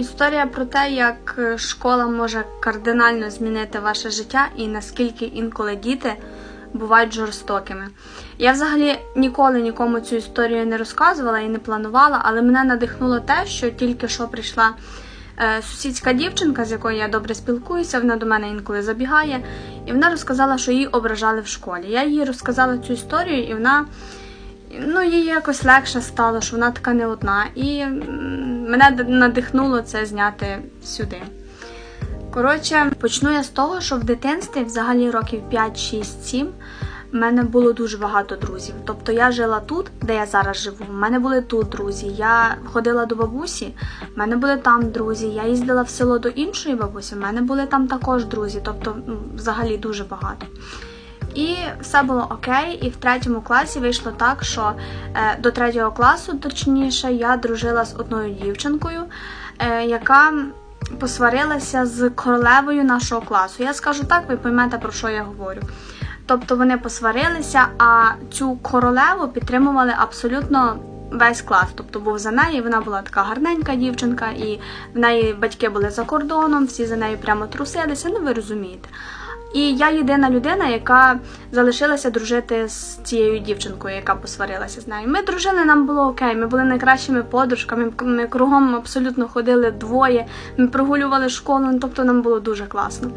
Історія про те, як е, школа може кардинально змінити ваше життя і наскільки інколи діти бувають жорстокими. Я взагалі ніколи нікому цю історію не розказувала і не планувала, але мене надихнуло те, що тільки що прийшла е, сусідська дівчинка, з якою я добре спілкуюся, вона до мене інколи забігає, і вона розказала, що її ображали в школі. Я їй розказала цю історію, і вона ну, їй якось легше стало, що вона така не одна. І мене надихнуло це зняти сюди. Коротше, почну я з того, що в дитинстві, взагалі років 5, 6, 7, в мене було дуже багато друзів. Тобто я жила тут, де я зараз живу. В мене були тут друзі. Я ходила до бабусі, в мене були там друзі. Я їздила в село до іншої бабусі, в мене були там також друзі. Тобто, взагалі дуже багато. І все було окей. І в третьому класі вийшло так, що е, до третього класу, точніше, я дружила з одною дівчинкою, е, яка посварилася з королевою нашого класу. Я скажу так, ви поймете, про що я говорю. Тобто вони посварилися, а цю королеву підтримували абсолютно весь клас. Тобто був за нею, вона була така гарненька дівчинка, і в неї батьки були за кордоном, всі за нею прямо трусилися, ну ви розумієте. І я єдина людина, яка залишилася дружити з цією дівчинкою, яка посварилася з нею. Ми дружили, нам було окей. Ми були найкращими подружками. Ми кругом абсолютно ходили двоє. Ми прогулювали школу, ну, тобто нам було дуже класно.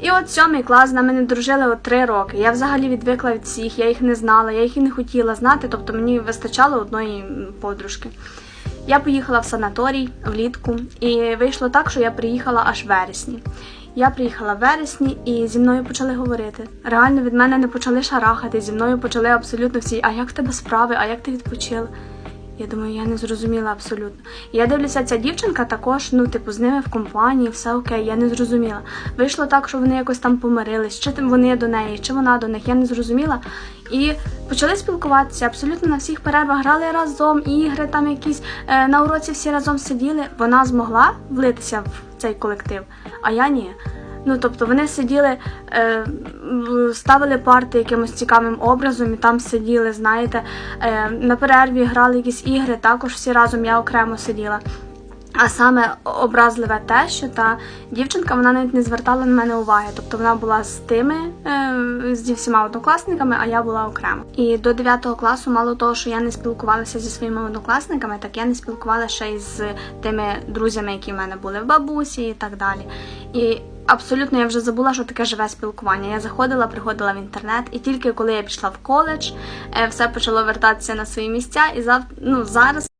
І от сьомий клас з нами не дружили от три роки. Я взагалі відвикла від всіх, я їх не знала, я їх і не хотіла знати, тобто мені вистачало одної подружки. Я поїхала в санаторій влітку, і вийшло так, що я приїхала аж вересні. Я приїхала в вересні і зі мною почали говорити. Реально від мене не почали шарахати, зі мною почали абсолютно всі. А як в тебе справи? А як ти відпочила? Я думаю, я не зрозуміла абсолютно. Я дивлюся, ця дівчинка також, ну, типу, з ними в компанії, все окей, я не зрозуміла. Вийшло так, що вони якось там помирились, чи вони до неї, чи вона до них, я не зрозуміла. І почали спілкуватися абсолютно на всіх перервах, грали разом, ігри там якісь е, на уроці всі разом сиділи. Вона змогла влитися в цей колектив, а я ні. Ну, тобто вони сиділи, е, ставили парти якимось цікавим образом і там сиділи, знаєте, е, на перерві грали якісь ігри, також всі разом я окремо сиділа. А саме образливе те, що та дівчинка вона навіть не звертала на мене уваги. Тобто вона була з тими, е, зі всіма однокласниками, а я була окремо. І до 9 класу, мало того, що я не спілкувалася зі своїми однокласниками, так я не спілкувалася ще й з тими друзями, які в мене були в бабусі і так далі. І абсолютно я вже забула, що таке живе спілкування. Я заходила, приходила в інтернет, і тільки коли я пішла в коледж, е, все почало вертатися на свої місця. І зав... ну, зараз.